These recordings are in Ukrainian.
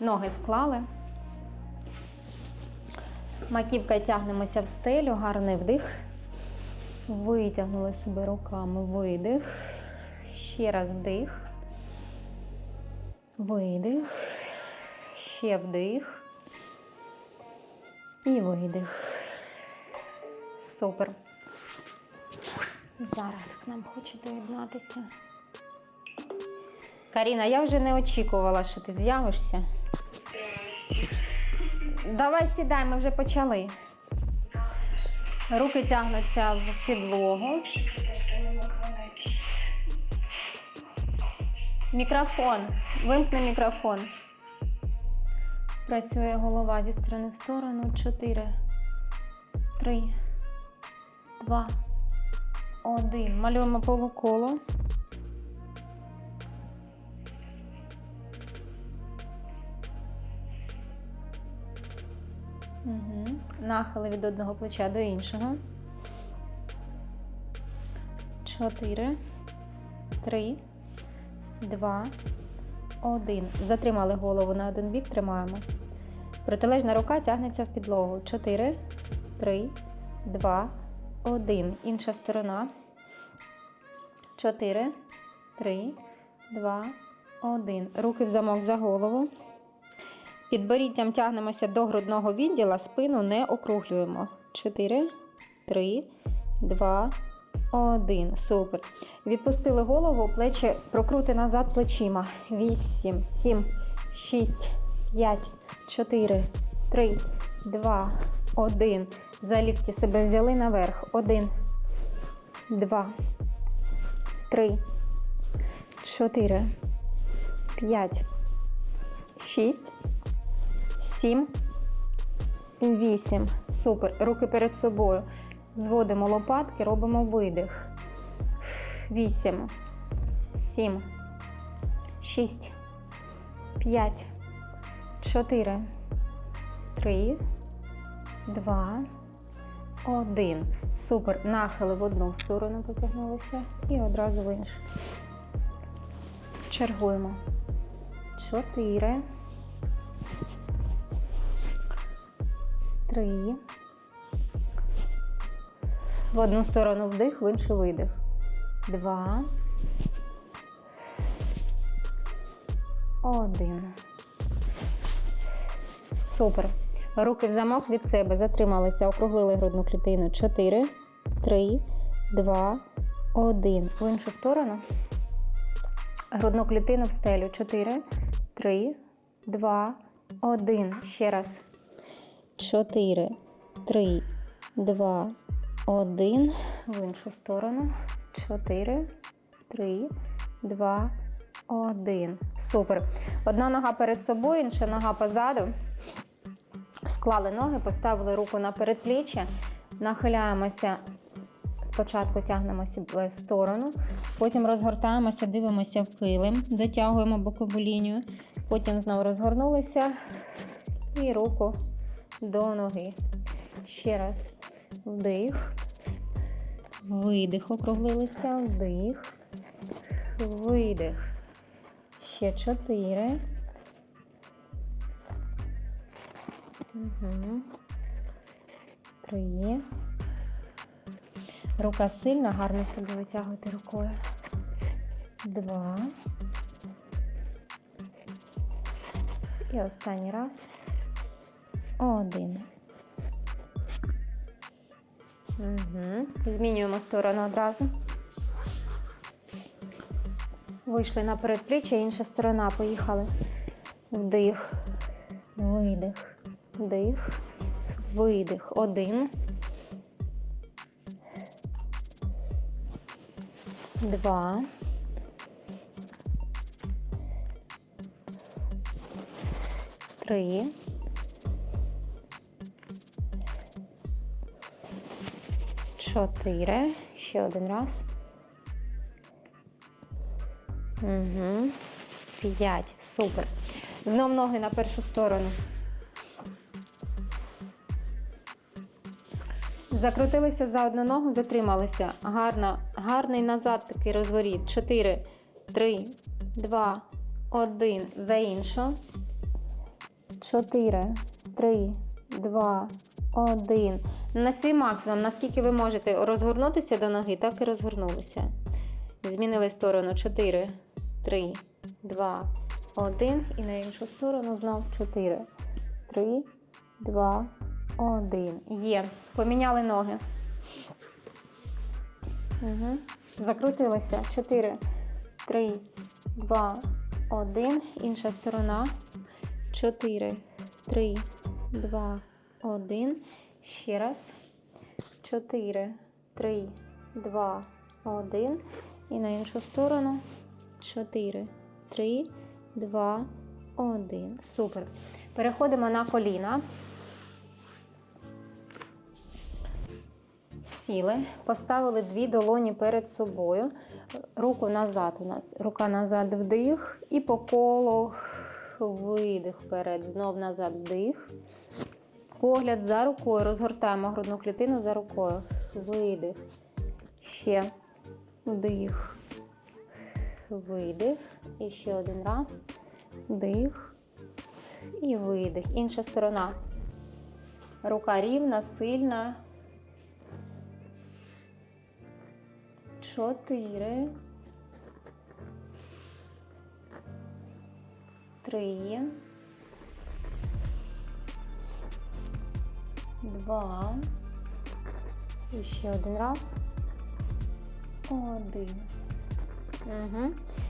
Ноги склали. Маківка тягнемося в стелю, гарний вдих. Витягнули себе руками, видих. Ще раз вдих. Видих. Ще вдих. І видих. Супер. Зараз к нам хоче доєднатися. Каріна, я вже не очікувала, що ти з'явишся. Давай сідай, ми вже почали. Руки тягнуться в підлогу. Мікрофон. Вимкни мікрофон. Працює голова зі сторони в сторону. Чотири. Три. Два. Один. Малюємо полуколо. Нахили від одного плеча до іншого. Чотири. Три. Два. Один. Затримали голову на один бік, тримаємо. Протилежна рука тягнеться в підлогу. Чотири. Три. Два. Один. Інша сторона. Чотири. Три. Два. Один. Руки в замок за голову. Підборіддям тягнемося до грудного відділа, спину не округлюємо. 4, 3, 2, 1. Супер. Відпустили голову, плечі прокрути назад плечима. 8, 7, 6, 5, 4, 3, 2, 1. За лікті себе взяли наверх. 1, 2, 3, 4, 5, 6, 7, 8. Супер. Руки перед собою. Зводимо лопатки, робимо видих. 8, 7, 6, 5, 4, 3, 2, 1. Супер. Нахили в одну сторону потягнулися і одразу в іншу. Чергуємо. 4. Три. В одну сторону вдих, в іншу видих. Два. Один. Супер. Руки в замок від себе. Затрималися, округлили грудну клітину. Чотири, три, два, один. В іншу сторону. Грудну клітину в стелю. Чотири, три, два, один. Ще раз. 4, 3, 2, 1. В іншу сторону. 4, 3, 2, 1. Супер. Одна нога перед собою, інша нога позаду. Склали ноги, поставили руку на передпліччя. Нахиляємося. Спочатку тягнемо себе в сторону, потім розгортаємося, дивимося в килим, дотягуємо бокову лінію, потім знову розгорнулися і руку до ноги. Ще раз. Вдих. Видих. Округлилися. Вдих. Видих. Ще чотири. Угу. Три. Рука сильна, гарно себе витягуйте рукою. Два. І останній раз. Один. Угу. Змінюємо сторону одразу. Вийшли на передпліччя, інша сторона. Поїхали. Вдих, видих, вдих, видих. Один. Два. Три. Чотири. Ще один раз. Угу. П'ять. Супер. Знов ноги на першу сторону. Закрутилися за одну ногу, затрималися. Гарно, гарний назад такий розворіт. Чотири, три, два, один. За іншу. чотири, три, два, один. На свій максимум, наскільки ви можете розгорнутися до ноги, так і розгорнулися. Змінили сторону 4, 3, 2, 1. І на іншу сторону знов 4, 3, 2, 1. Є. Поміняли ноги. Угу. Закрутилися. 4, 3, 2, 1. Інша сторона. 4, 3, 2, 1. Ще раз. 4, 3, 2, 1. І на іншу сторону. 4, 3, 2, 1. Супер. Переходимо на коліна. Сіли, поставили дві долоні перед собою, руку назад у нас, рука назад вдих і по колу видих вперед, знов назад вдих. Погляд за рукою, розгортаємо грудну клітину за рукою. Видих. Ще вдих. Видих. І ще один раз. Вдих. І видих. Інша сторона. Рука рівна, сильна. Чотири. Три. Два. І ще один раз. Один. Угу.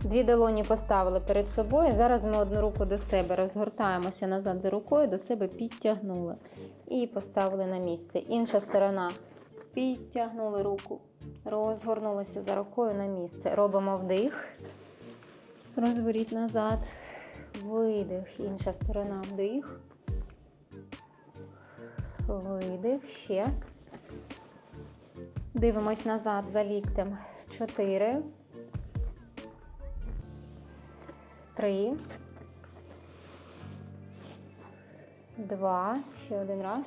Дві долоні поставили перед собою. Зараз ми одну руку до себе розгортаємося назад за рукою, до себе підтягнули. І поставили на місце. Інша сторона. Підтягнули руку. Розгорнулися за рукою на місце. Робимо вдих. Розворіть назад. Видих. Інша сторона вдих. Видих. Ще. Дивимось назад за ліктем. Чотири. Три. Два. Ще один раз.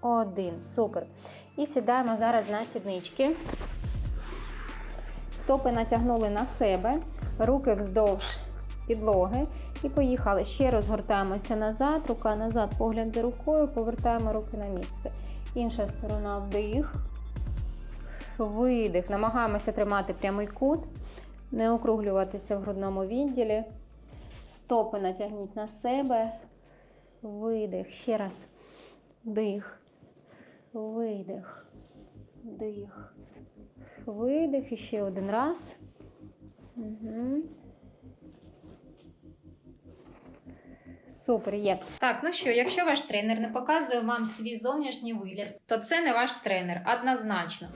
Один. Супер. І сідаємо зараз на сіднички. Стопи натягнули на себе, руки вздовж підлоги. І поїхали. Ще розгортаємося назад, рука назад, погляд за рукою, повертаємо руки на місце. Інша сторона вдих. Видих. Намагаємося тримати прямий кут, не округлюватися в грудному відділі. Стопи натягніть на себе. Видих. Ще раз. Вдих. Видих. Вдих. Видих. І ще один раз. Угу. Супер, є. Так, ну що, якщо ваш тренер не показує вам свій зовнішній вигляд, то це не ваш тренер, однозначно.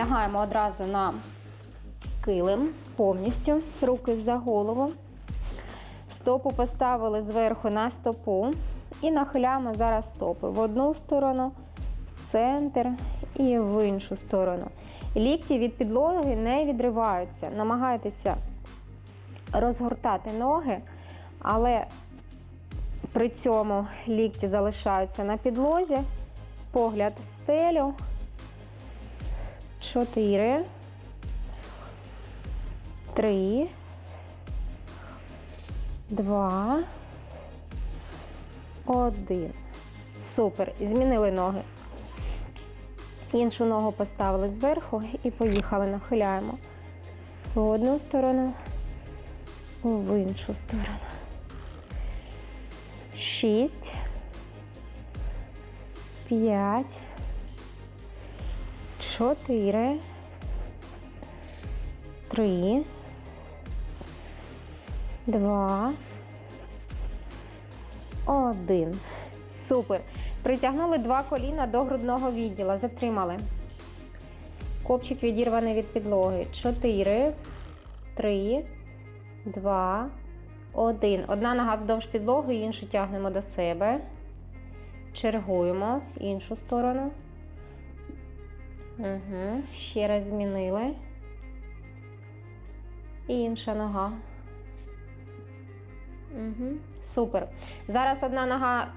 Лягаємо одразу на килим повністю, руки за голову. Стопу поставили зверху на стопу і нахиляємо зараз стопи в одну сторону, в центр і в іншу сторону. Лікті від підлоги не відриваються. Намагайтеся розгортати ноги, але при цьому лікті залишаються на підлозі, погляд в стелю. Чотири. Три. Два. Один. Супер. Змінили ноги. Іншу ногу поставили зверху і поїхали. Нахиляємо в одну сторону, в іншу сторону. Шість. П'ять. Чотири. Три. Два. Один. Супер. Притягнули два коліна до грудного відділа. Затримали. Копчик відірваний від підлоги. 4, 3, 2, 1. Одна нога вздовж підлоги, іншу тягнемо до себе. Чергуємо іншу сторону. Угу. Ще раз змінили. І інша нога. Угу. Супер. Зараз одна нога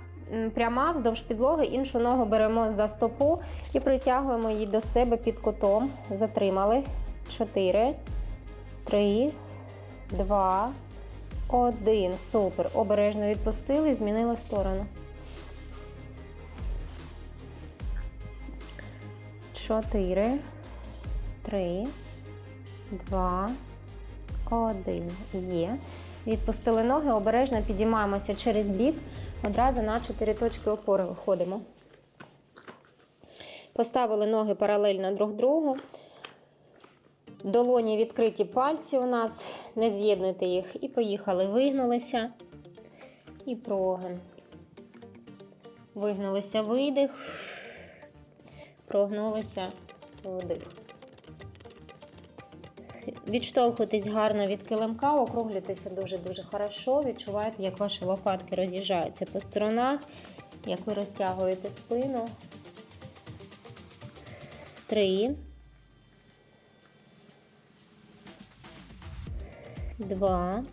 пряма вздовж підлоги, іншу ногу беремо за стопу і притягуємо її до себе під кутом. Затримали. 4, 3, 2, 1. Супер. Обережно відпустили, змінили сторону. 4, 3, 2, 1. Є. Відпустили ноги, обережно підіймаємося через бік. Одразу на 4 точки опори виходимо. Поставили ноги паралельно друг другу. Долоні відкриті пальці у нас. Не з'єднуйте їх. І поїхали. Вигнулися. І прогин. Вигнулися видих. Прогнулися вдих. Відштовхуйтесь гарно від килимка, округлюйтеся дуже-дуже хорошо. Відчуваєте, як ваші лопатки роз'їжджаються по сторонах, як ви розтягуєте спину. Три. Два.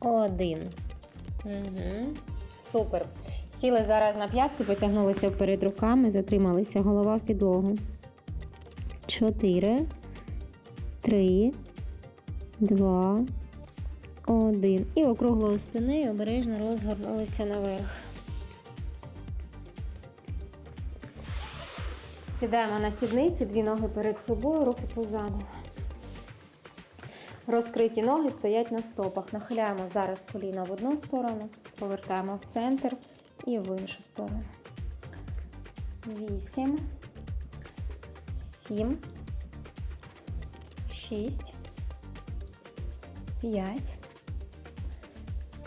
Один. Угу. Супер. Сіли зараз на п'ятки, потягнулися вперед руками, затрималися голова в підлогу. Чотири, три, два, один. І округлою спини обережно розгорнулися наверх. Сідаємо на сідниці, дві ноги перед собою, руки позаду. Розкриті ноги стоять на стопах. Нахиляємо зараз коліна в одну сторону, повертаємо в центр і в іншу сторону. Вісім, сім, шість, п'ять,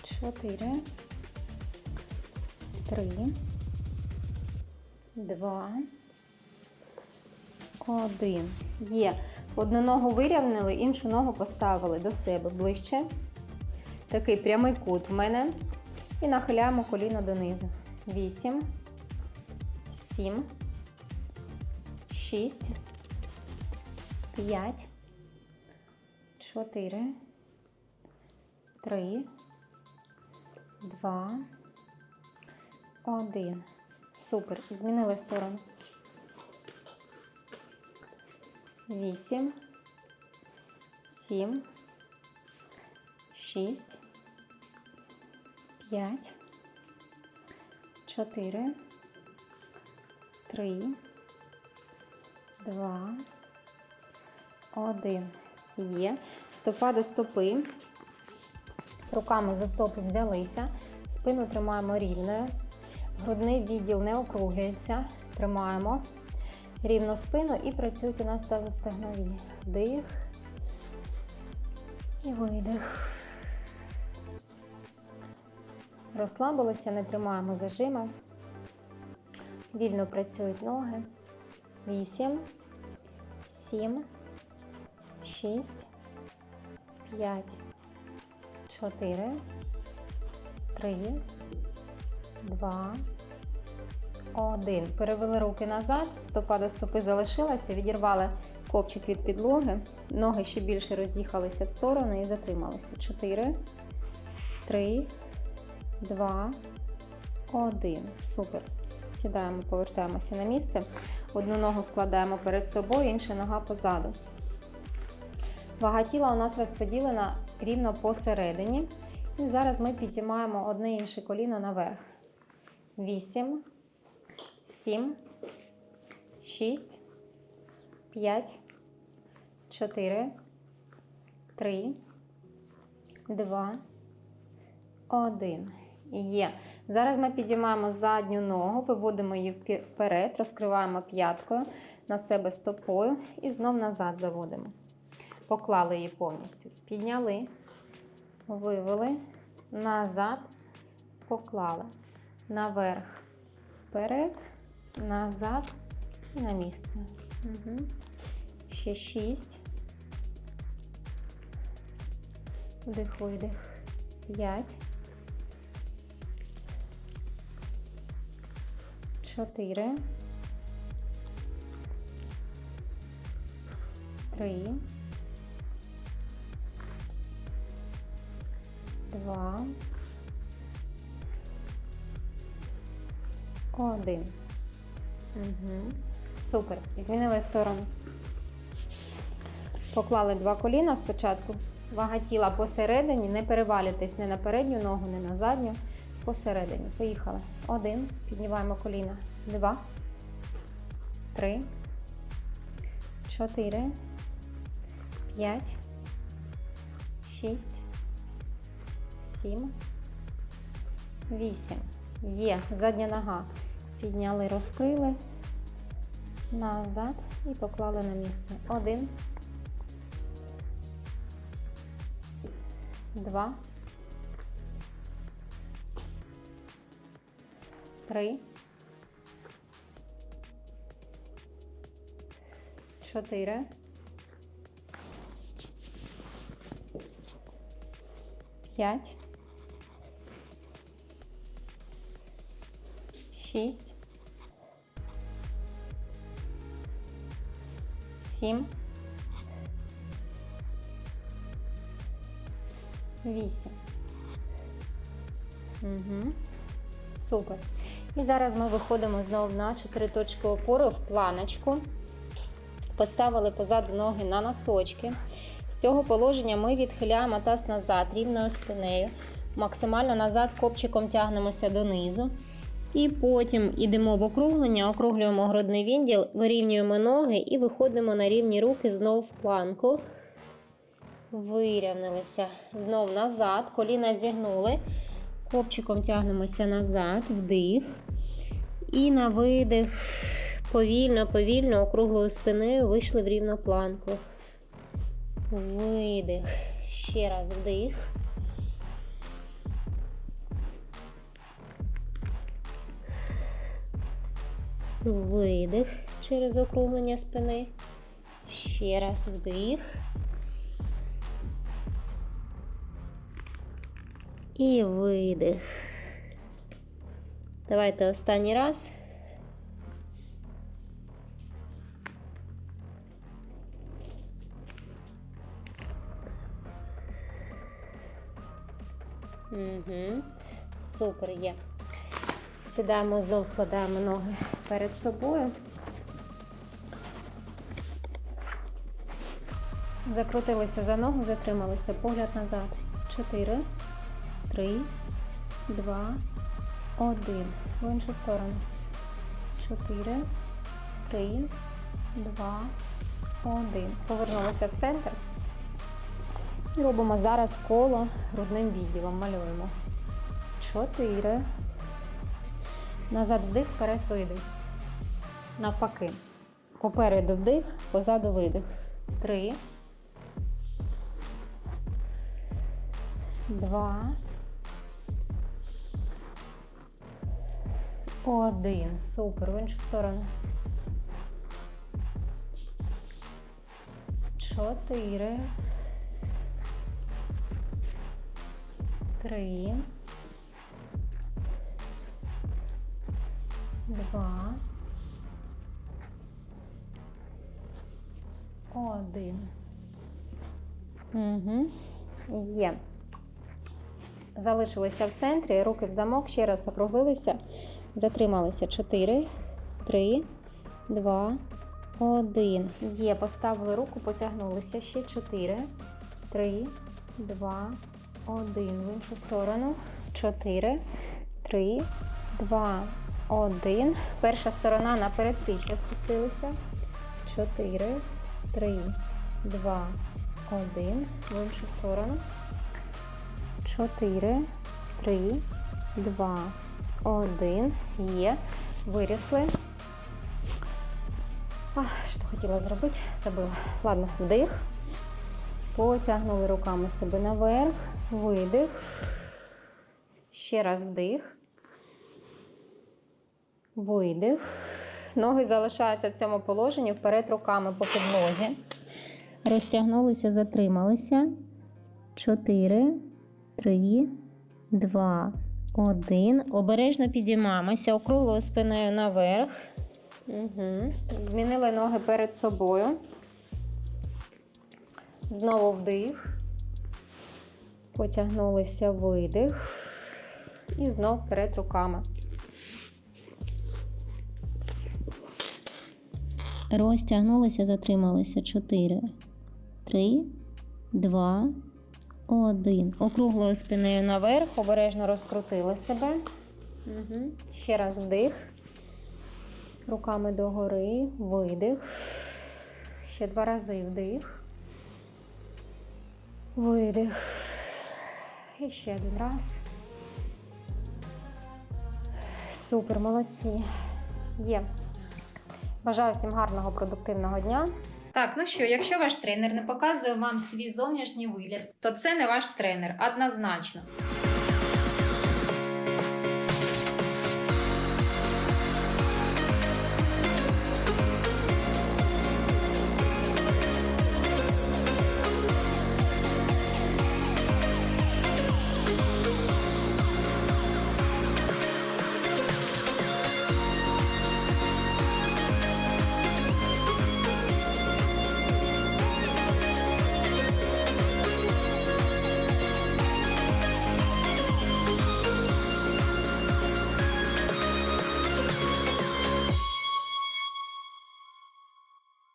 чотири, три, два, один. Є. Одну ногу вирівняли, іншу ногу поставили до себе ближче. Такий прямий кут в мене. І нахиляємо коліно донизу. 8, 7, 6, 5, 4, 3, 2, 1. Супер. Змінили сторону. 8, 7, 6, 5, 4, 3, 2, 1. Є. Стопа до стопи. Руками за стопи взялися. Спину тримаємо рівною. Грудний відділ не округлюється. Тримаємо рівну спину і працюйте на ставостегнові. Вдих і видих. Розслабилися, не тримаємо зажима. Вільно працюють ноги. 8, 7, 6, 5, 4, 3, 2, 1. Перевели руки назад, стопа до стопи залишилася, відірвали копчик від підлоги, ноги ще більше роз'їхалися в сторони і затрималися. 4, 3, 2, 1. Супер. Сідаємо, повертаємося на місце. Одну ногу складаємо перед собою, інша нога позаду. Вага тіла у нас розподілена рівно посередині. І зараз ми підіймаємо одне інше коліно наверх. 8, 7, 6, 5, 4, 3, 2, 1. Є. Зараз ми підіймаємо задню ногу, виводимо її вперед, розкриваємо п'яткою на себе стопою і знов назад заводимо. Поклали її повністю. Підняли, вивели, назад, поклали наверх, вперед, назад і на місце. Угу. Ще шість. Вдих, видих. П'ять. Чотири. Три. Два. Один. Угу. Супер. Змінили сторону. Поклали два коліна спочатку. Вага тіла посередині. Не перевалюйтесь не на передню ногу, не на задню. Посередині. Поїхали. Один. Піднімаємо коліна. Два. Три. Чотири. П'ять. Шість. Сім. Вісім. Є. Задня нога. Підняли, розкрили. Назад і поклали на місце. Один. Два. Три. Чотири. П'ять. Шість. Сім. Вісім. Угу. Супер. І зараз ми виходимо знову на 4 точки опори в планочку. Поставили позаду ноги на носочки. З цього положення ми відхиляємо таз назад рівною спинею. Максимально назад копчиком тягнемося донизу. І потім йдемо в округлення, округлюємо грудний відділ, вирівнюємо ноги і виходимо на рівні руки знову в планку. Вирівнялися знов назад, коліна зігнули. Копчиком тягнемося назад, вдих. І на видих повільно, повільно, округлою спиною вийшли в рівну планку. Видих. Ще раз вдих. Видих через округлення спини. Ще раз вдих. І видих. Давайте останній раз. Угу. Супер є. Сідаємо, знов складаємо ноги перед собою. Закрутилися за ногу, затрималися. Погляд назад. Чотири. Три, два, один. В іншу сторону. Чотири, три, два, один. Повернулися в центр. І робимо зараз коло грудним відділом. Малюємо. Чотири. Назад вдих, вперед видих. Навпаки. Попереду вдих, позаду видих. Три. Два. Один. Супер. В іншу сторону. Чотири. Три. Два. Один. Угу. Є. Залишилися в центрі, руки в замок, ще раз округлилися, затрималися 4, 3, 2, 1. Є, поставили руку, потягнулися ще 4, 3, 2, 1. В іншу сторону. 4, 3, 2, 1. Перша сторона на передпліччя спустилися. 4, 3, 2, 1. В іншу сторону. 4, 3, 2, 1. Є. Вирісли. А, що хотіла зробити? Забула. Ладно, вдих. Потягнули руками себе наверх. Видих. Ще раз вдих. Видих. Ноги залишаються в цьому положенні вперед руками по підлозі. Розтягнулися, затрималися. 4, 3, 2, 1. Обережно підіймаємося, округлою спиною наверх. Угу. Змінили ноги перед собою. Знову вдих. Потягнулися видих. І знов вперед руками. Розтягнулися, затрималися. 4, 3, 2, 1. Округлою спиною наверх, обережно розкрутили себе. Угу. Ще раз вдих. Руками догори, видих. Ще два рази вдих. Видих. І ще один раз. Супер, молодці. Є. Бажаю всім гарного продуктивного дня. Так, ну що, якщо ваш тренер не показує вам свій зовнішній вигляд, то це не ваш тренер, однозначно.